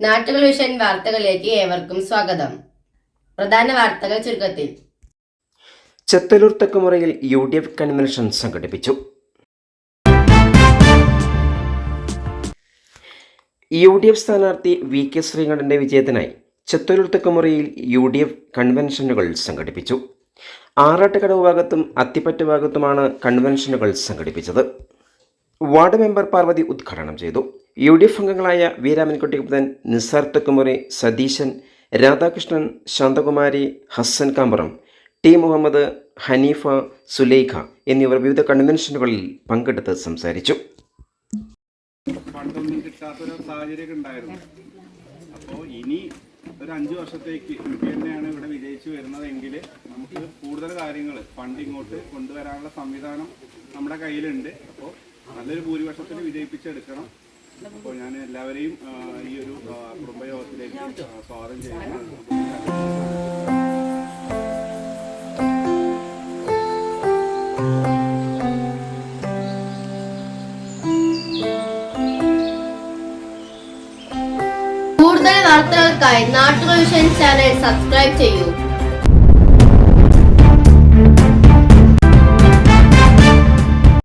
നാട്ടുകൾ വാർത്തകളിലേക്ക് ഏവർക്കും സ്വാഗതം. പ്രധാന വാർത്തകൾ ചുരുക്കത്തിൽ. ചെത്തലൂർ തെക്കുമുറയിൽ യു ഡി എഫ് കൺവെൻഷൻ സംഘടിപ്പിച്ചു. യു ഡി എഫ് സ്ഥാനാർത്ഥി വി കെ ശ്രീകണ്ഠന്റെ വിജയത്തിനായി ചെത്തലൂർ തെക്കുമുറയിൽ യു ഡി എഫ് കൺവെൻഷനുകൾ സംഘടിപ്പിച്ചു. ആറാട്ടുകടവ് ഭാഗത്തും അത്തിപ്പറ്റ ഭാഗത്തുമാണ് കൺവെൻഷനുകൾ സംഘടിപ്പിച്ചത്. വാർഡ് മെമ്പർ പാർവതി ഉദ്ഘാടനം ചെയ്തു. യു ഡി എഫ് അംഗങ്ങളായ വി രാമൻകുട്ടി ഗുപ്തൻ നിസാർ തെക്കുമുറി സതീശൻ രാധാകൃഷ്ണൻ ശാന്തകുമാരി ഹസ്സൻ കാമ്പറം ടി മുഹമ്മദ് ഹനീഫ സുലൈഖ എന്നിവർ വിവിധ കൺവെൻഷനുകളിൽ പങ്കെടുത്ത് സംസാരിച്ചു. ഫണ്ടൊന്നും കിട്ടാത്തൊരു സാഹചര്യമൊക്കെ ഉണ്ടായിരുന്നു. അപ്പോൾ ഇനി ഒരു അഞ്ച് വർഷത്തേക്ക് തന്നെയാണ് ഇവിടെ വിജയിച്ചു വരുന്നതെങ്കിൽ നമുക്ക് കൂടുതൽ കാര്യങ്ങൾ ഫണ്ട് ഇങ്ങോട്ട് കൊണ്ടുവരാനുള്ള സംവിധാനം നമ്മുടെ കയ്യിലുണ്ട്. അപ്പോൾ നല്ലൊരു ഭൂരിപക്ഷത്തിൽ വിജയിപ്പിച്ചെടുക്കണം. അപ്പോൾ ഞാൻ എല്ലാവരെയും ഈ ഒരു കുടുംബയോഗത്തിലേക്ക് സ്വാഗതം ചെയ്യുന്നു. കൂടുതൽ വാർത്തകൾക്കായി നാട്ടുകൾ ചാനൽ സബ്സ്ക്രൈബ് ചെയ്യൂ.